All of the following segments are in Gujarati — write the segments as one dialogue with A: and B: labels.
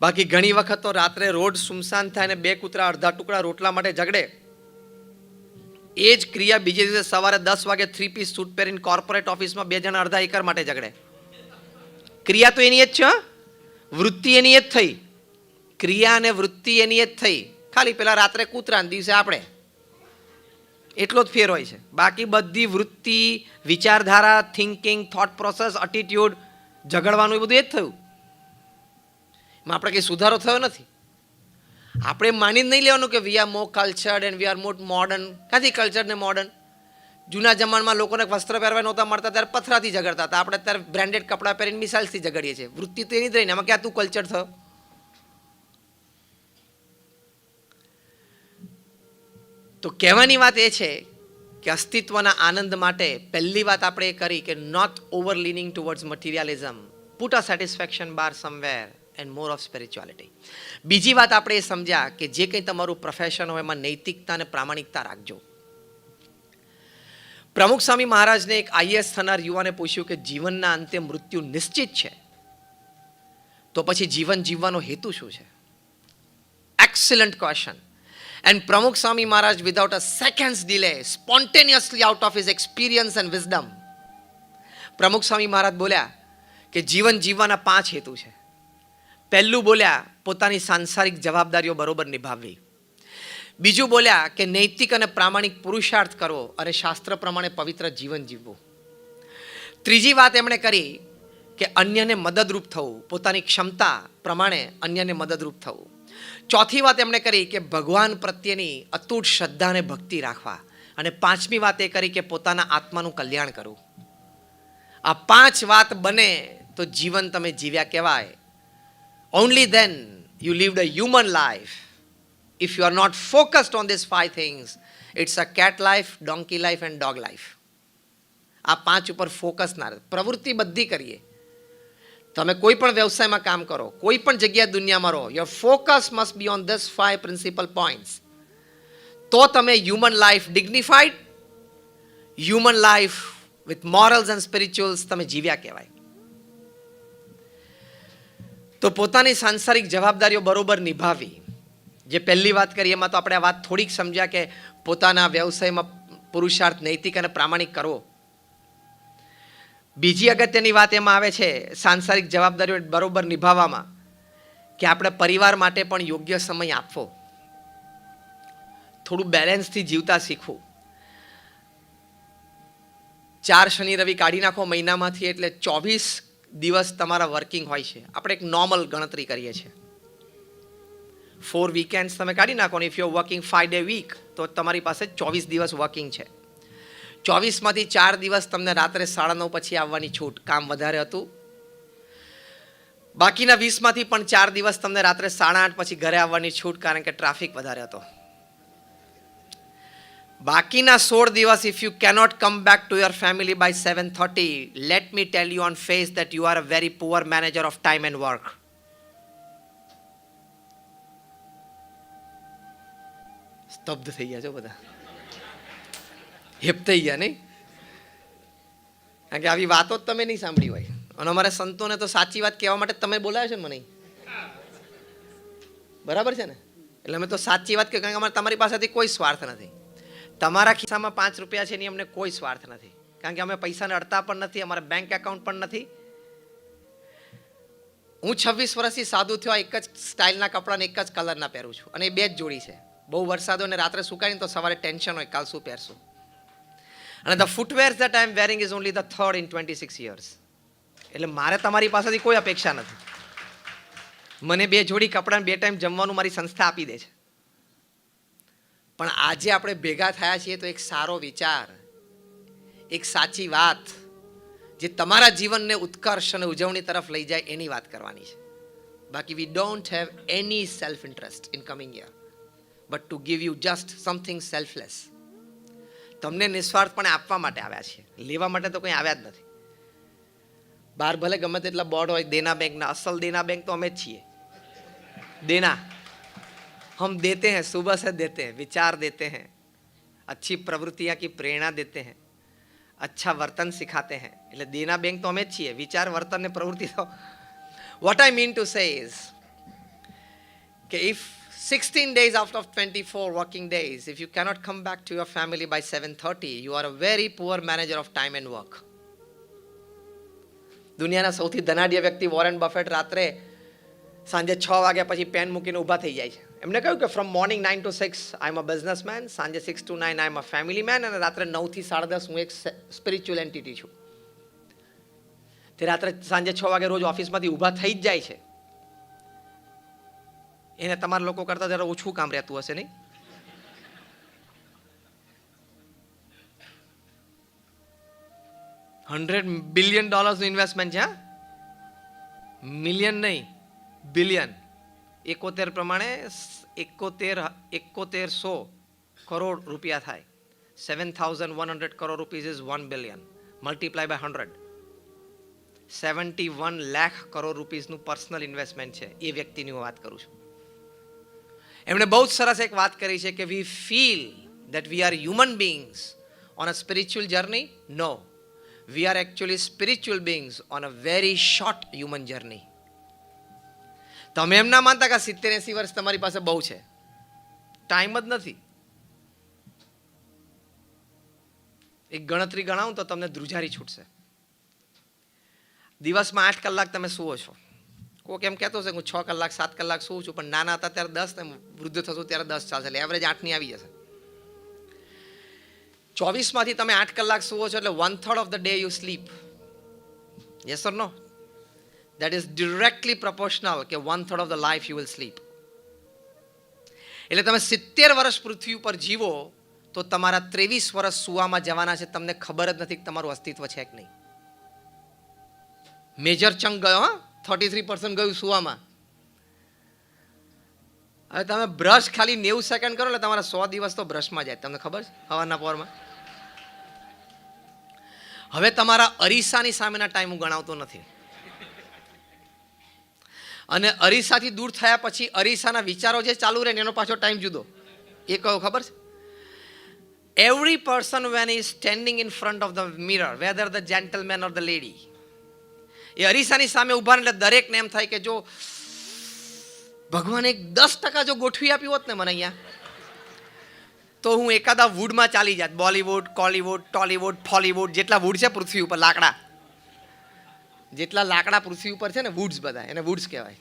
A: બાકી ઘણી વખત તો રાત્રે રોડ સુમસાન થાય ને બે કૂતરા અડધા ટુકડા રોટલા માટે ઝઘડે. એ જ ક્રિયા બીજે દિવસે સવારે દસ વાગે થ્રી પીસ સૂટ પહેરીને કોર્પોરેટ ઓફિસમાં બે જણા અડધા એકર માટે ઝઘડે. ક્રિયા તો એની જ છે વૃત્તિ એની જ થઈ. ક્રિયા અને વૃત્તિ એની જ થઈ. ખાલી પેલા રાત્રે કૂતરાને દિવસે આપણે. એટલો જ ફેર હોય છે. બાકી બધી વૃત્તિ, વિચારધારા થિંકિંગ થોટ પ્રોસેસ અટીટ્યુડ ઝઘડવાનું એ બધું એ જ થયું. એમાં આપણે કંઈ સુધારો થયો નથી? આપણે માની જ નહીં લેવાનું કે we are more cultured and we are more modern ક્યાંથી કલ્ચર્ડ ને મોડર્ન જૂના જમાનામાં લોકોને વસ્ત્ર પહેરવા નહોતા મળતા, ત્યારે પથરાથી ઝઘડતા હતા. આપણે અત્યારે બ્રાન્ડેડ કપડાં પહેરીને મિસાઇલ્સથી ઝઘડીએ છીએ. વૃત્તિ તો એની જ રહીને. આમાં ક્યાં તું કલ્ચર થયો? તો કહેવાની વાત એ છે કે અસ્તિત્વના આનંદ માટે પહેલી વાત આપણે એ કરી કે not over leaning towards materialism put a satisfaction bar somewhere and more of spirituality બીજી વાત આપણે એ સમજ્યા કે જે કંઈ તમારું પ્રોફેશન હોય એમાં નૈતિકતા અને પ્રામાણિકતા રાખજો. પ્રમુખ સ્વામી મહારાજને એક આઈએસ થનાર યુવાને પૂછ્યું કે જીવનના અંતે મૃત્યુ નિશ્ચિત છે? તો પછી જીવન જીવવાનો હેતુ શું છે? Excellent question and Pramukh Swami Maharaj without a seconds delay spontaneously out of his experience and wisdom Pramukh Swami Maharaj બોલ્યા કે જીવન જીવવાના પાંચ હેતુ છે. પહેલું બોલ્યા, પોતાની સાંસારિક જવાબદારીઓ બરોબર નિભાવવી. બીજું બોલ્યા કે નૈતિક અને પ્રામાણિક પુરુષાર્થ કરવો અને શાસ્ત્ર પ્રમાણે પવિત્ર જીવન જીવવું. ત્રીજી વાત એમણે કરી કે અન્યને મદદરૂપ થવું, પોતાની ક્ષમતા પ્રમાણે અન્યને મદદરૂપ થવું. ચોથી વાત એમણે કરી કે ભગવાન પ્રત્યેની અતૂટ શ્રદ્ધા અને ભક્તિ રાખવા. અને પાંચમી વાત એ કરી કે પોતાના આત્માનું કલ્યાણ કરવું. આ પાંચ વાત બને તો જીવન તમે જીવ્યા કહેવાય. Only then you lived a human life if you are not focused on these five things, it's a cat life, donkey life, and dog life. આ પાંચ ઉપર ફોકસ ના રહે પ્રવૃત્તિ બધી કરીએ તમે કોઈ પણ વ્યવસાયમાં કામ કરો કોઈ પણ જગ્યાએ દુનિયામાં રહો your focus must be on this five principle points તો તમે human life dignified human life with morals and spirituals તમે જીવ્યા કહેવાય તો પોતાની સાંસારિક જવાબદારીઓ બરોબર નિભાવી. જે પહેલી વાત કરી એમાં તો આપણે આ વાત થોડીક સમજ્યા કે પોતાના વ્યવસાયમાં પુરુષાર્થ નૈતિક અને પ્રામાણિક કરવો. બીજી અગત્યની વાત એમાં આવે છે સાંસારિક જવાબદારીઓ બરોબર નિભાવવામાં કે આપણે પરિવાર માટે પણ યોગ્ય સમય આપવો. થોડું બેલેન્સથી જીવતા શીખવું. ચાર શનિ રવિ કાઢી નાખો મહિનામાંથી એટલે ચોવીસ દિવસ તમારા વર્કિંગ હોય છે. આપણે એક નોર્મલ ગણતરી કરીએ છીએ. ફોર વીકેન્ડ્સ તમે કાઢી નાખો ને if you working five day week તો તમારી પાસે ચોવીસ દિવસ વર્કિંગ છે. ચોવીસમાંથી ચાર દિવસ તમને રાત્રે સાડા નવ પછી આવવાની છૂટ. કામ વધારે હતું. બાકીના વીસમાંથી પણ ચાર દિવસ તમને રાત્રે સાડા આઠ પછી ઘરે આવવાની છૂટ, કારણ કે ટ્રાફિક વધારે હતો. બાકીના સોળ દિવસ if you cannot come back to your family by seven thirty let me tell you on face that you are a very poor manager of time and work સ્તબ્ધ થઈ ગયા છો બધા. હિપ થઈ ગયા નહીં? કારણ કે આવી વાતો જ તમે નહીં સાંભળી હોય. અને અમારા સંતોને તો સાચી વાત કહેવા માટે તમે બોલાવ્યો છે મને. બરાબર છે ને? એટલે અમે તો સાચી વાત કહ્યું કારણ કે અમારે તમારી પાસેથી કોઈ સ્વાર્થ નથી. તમારા ખિસ્સામાં પાંચ રૂપિયા છે એની અમને કોઈ સ્વાર્થ નથી. કારણ કે અમે પૈસાને અડતા પણ નથી, અમારા બેંક એકાઉન્ટ પણ નથી. હું છવ્વીસ વર્ષથી સાદું થયો એક જ સ્ટાઇલના કપડાને એક જ કલરના પહેરું છું. અને એ બે જ જોડી છે. બહુ વરસાદ હોય ને રાત્રે સુકાઈને તો સવારે ટેન્શન હોય, કાલ શું પહેરશું? અને the footwear that I am wearing is only the third in twenty six years એટલે મારે તમારી પાસેથી કોઈ અપેક્ષા નથી. મને બે જોડી કપડાં બે ટાઈમ જમવાનું મારી સંસ્થા આપી દે છે. પણ આજે આપણે ભેગા થયા છીએ તો એક સારો વિચાર, એક સાચી વાત, જે તમારા જીવનને ઉત્કર્ષ અને ઉજવણી તરફ લઈ જાય એની વાત કરવાની છે. બાકી we don't have any self interest in coming year but to give you just something selfless તમને નિસ્વાર્થપણે આપવા માટે આવ્યા છીએ. લેવા માટે તો કંઈ આવ્યા જ નથી. બહાર ભલે ગમે તેટલા બોર્ડ હોય, દેના બેંકના અસલ દેના બેંક તો અમે જ છીએ. દેના. हम देते हैं सुबह से देते हैं विचार देते हैं अच्छी प्रवृत्तियाँ की प्रेरणा देते हैं अच्छा वर्तन सिखाते हैं એટલે દેના બેંક તો અમે જ છીએ વિચાર વર્તન ને પ્રવૃત્તિ તો what I mean to say is કે if 16 days out of 24 working days, if you cannot come back to your family by 7:30, you are a very poor manager of time and work. દુનિયાના સૌથી ધનાઢ્ય વ્યક્તિ વોરેન બફેટ રાત્રે સાંજે છ વાગ્યા પછી પેન મૂકીને ઊભા થઈ જાય છે એમને કહ્યું કે from morning nine to six I am a businessman સાંજે six to nine I am a family man અને રાત્રે નવથી સાડા દસ હું એક સ્પિરિચ્યુઅલ એન્ટિટી છું. તે રાત્રે સાંજે છ વાગે રોજ ઓફિસમાંથી ઊભા થઈ જ જાય છે. એને તમારા લોકો કરતાં જરા ઓછું કામ રહેતું હશે નહીં? હંડ્રેડ બિલિયન ડોલર્સનું ઇન્વેસ્ટમેન્ટ છે મિલિયન નહીં બિલિયન એકોતેર પ્રમાણે એકોતેર એકોતેરસો કરોડ રૂપિયા થાય. Seven thousand one hundred crore rupees is one billion multiply by hundred seventy one lakh crore રૂપીઝનું personal investment છે. એ વ્યક્તિની હું વાત કરું છું. એમણે બહુ જ સરસ એક વાત કરી છે કે we feel that we are human beings on a spiritual journey no we are actually spiritual beings on a very short human journey તમે એમ ના માનતા કે સિત્તેર એંસી વર્ષ તમારી પાસે બહુ છે. ટાઈમ જ નથી. એક ગણતરી ગણાવું તો તમને ધ્રુજારી છૂટશે. દિવસમાં આઠ કલાક તમે સુવો છો. કોક એમ કહેતો છે હું છ કલાક, સાત કલાક સુવું છું, પણ નાના હતા ત્યારે દસ ને વૃદ્ધ થશો ત્યારે દસ ચાલશે, એટલે એવરેજ આઠની આવી જશે. ચોવીસમાંથી તમે આઠ કલાક સુવો છો એટલે one third of the day you sleep yes or no that is directly proportional કે one third of the life you will sleep એટલે તમે સિત્તેર વર્ષ પૃથ્વી ઉપર જીવો, તો તમારા ત્રેવીસ વર્ષ સુવામાં જવાના છે, તમને ખબર જ નથી કે તમારું અસ્તિત્વ છે કે નહીં. મેજર ચંક ગયો, હા થર્ટી થ્રી પર્સન્ટ ગયું સુવામાં. હવે તમે બ્રશ ખાલી નેવું સેકન્ડ કરો, એટલે તમારા સો દિવસ તો બ્રશમાં જાય. તમને ખબર છે, હવાના પોરમાં? હવે તમારા અરીસાની સામેના ટાઈમ હું ગણાવતો નથી. અને અરીસાથી દૂર થયા પછી અરીસાના વિચારો જે ચાલુ રહે એનો પાછો ટાઈમ જુદો. એ કહો, ખબર છે? Every person when is standing in front of the mirror whether the gentleman or the lady એ અરીસાની સામે ઊભા એટલે દરેકને એમ થાય કે જો ભગવાને દસ ટકા જો ગોઠવી આપ્યું હોત ને મને અહીંયા, તો હું એકાદા વુડમાં ચાલી જાત. બોલિવૂડ કોલિવૂડ ટોલિવૂડ ફોલીવુડ જેટલા વુડ છે પૃથ્વી ઉપર, લાકડા. જેટલા લાકડા પૃથ્વી ઉપર છે ને વુડ્સ બધા, એને વુડ્સ કહેવાય.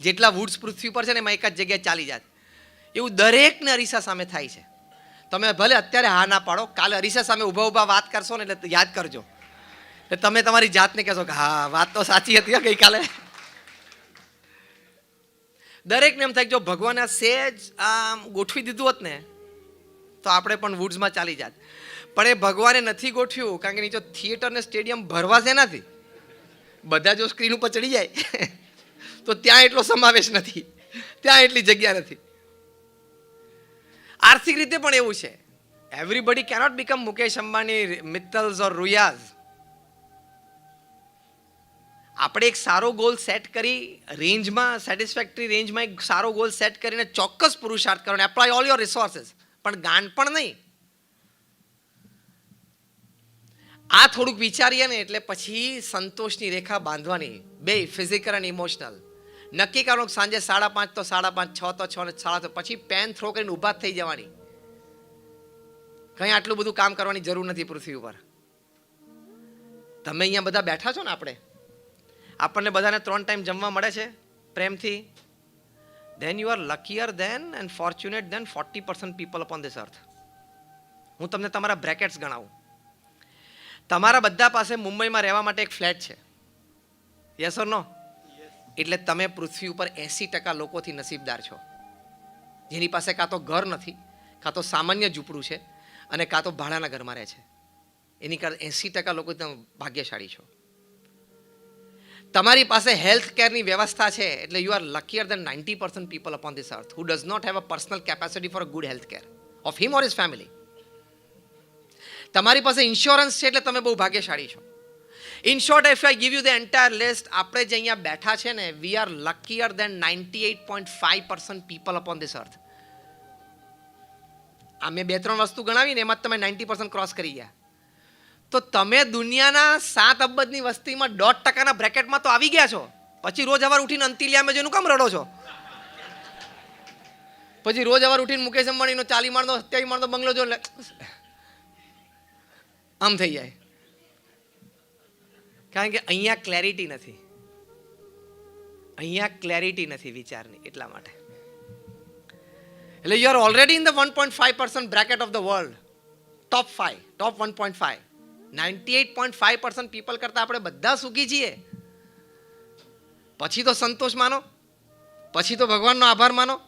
A: જેટલા વુડ્સ પૃથ્વી ઉપર છે ને એમાં એક જ જગ્યાએ ચાલી જાત એવું દરેકને અરીસા સામે થાય છે. તમે ભલે અત્યારે હા ના પાડો, કાલે અરીસા સામે ઊભા ઊભા વાત કરશો ને એટલે યાદ કરજો. એટલે તમે તમારી જાતને કહેશો કે, હા, વાત તો સાચી હતી ગઈકાલે. દરેકને એમ થાય જો ભગવાને સેજ આમ ગોઠવી દીધું હોત ને, તો આપણે પણ વુડ્સમાં ચાલી જાત. પણ એ ભગવાને નથી ગોઠવ્યું, કારણ કે નીચે થિયેટર ને સ્ટેડિયમ ભરવા છે નથી બધા જો સ્ક્રીન ઉપર ચડી જાય, તો ત્યાં એટલો સમાવેશ નથી. ત્યાં એટલી જગ્યા નથી. આર્થિક રીતે પણ એવું છે. Everybody cannot become Mukesh Ambani Mittals or Ruias. આપણે એક સારો ગોલ સેટ કરી રેન્જમાં સેટિસ્ફેક્ટરી રેન્જમાં એક સારો ગોલ સેટ કરીને ચોક્કસ પુરુષાર્થ કરવાનો એપ્લાય ઓલ યોર રિસોર્સિસ પણ ગાંડ પણ નહીં. આ થોડુંક વિચારીએ ને એટલે પછી સંતોષની રેખા બાંધવાની. બે ફિઝિકલ અને ઇમોશનલ નક્કી કરો સાંજે સાડા પાંચ તો સાડા પાંચ, છ તો છ ને સાડા છ, પછી પેન થ્રો કરીને ઊભા થઈ જવાની. કંઈ આટલું બધું કામ કરવાની જરૂર નથી પૃથ્વી ઉપર. તમે અહીંયા બધા બેઠા છો ને આપણે? આપણને બધાને ત્રણ ટાઈમ જમવા મળે છે પ્રેમથી. Then you are luckier than and fortunate than forty percent people upon this earth હું તમને તમારા બ્રેકેટ્સ ગણાવું. તમારા બધા પાસે મુંબઈમાં રહેવા માટે એક ફ્લેટ છે. યસ ઓર નો એટલે તમે પૃથ્વી ઉપર એંસી ટકા લોકોથી નસીબદાર છો. જેની પાસે કાં તો ઘર નથી, કાં તો સામાન્ય ઝૂંપડું છે અને કાં તો ભાડાના ઘરમાં રહે છે. એની કારણ એંસી ટકા લોકો તમે ભાગ્યશાળી છો. તમારી પાસે હેલ્થ કેરની વ્યવસ્થા છે એટલે you are luckier than ninety percent people upon this earth who does not have a personal capacity for good health care of him or is family તમારી પાસે ઇન્સ્યોરન્સ છે એટલે તમે બહુ ભાગ્યશાળી છો. In short if I give you the entire list આપણે જે અહીંયા બેઠા છે ને we are luckier than ninety eight point five percent people upon this earth આ મેં બે ત્રણ વસ્તુ ગણાવી ને એમાં તમે નાઇન્ટી પર્સન્ટ ક્રોસ કરી ગયા. તો તમે દુનિયાના સાત અબજની વસ્તીમાં દોઢ ટકાના બ્રેકેટમાં તો આવી ગયા છો. પછી રોજ સવાર ઉઠીને અંતિલિયામાં જેનું કામ રડો છો? પછી રોજ અવાર ઉઠીને મુકેશ અંબાણીનો ચાલી માળનો સત્યાવી માળનો બંગલો જો આમ થઈ જાય. કારણ કે અહીંયા ક્લેરિટી નથી. અહીંયા ક્લેરિટી નથી વિચારની એટલા માટે. એટલે you are already in the one point five percent bracket of the world top five top one point five ninety eight point five percent people કરતાં આપણે બધા સુખી છીએ. પછી તો સંતોષ માનો. પછી તો ભગવાનનો આભાર માનો.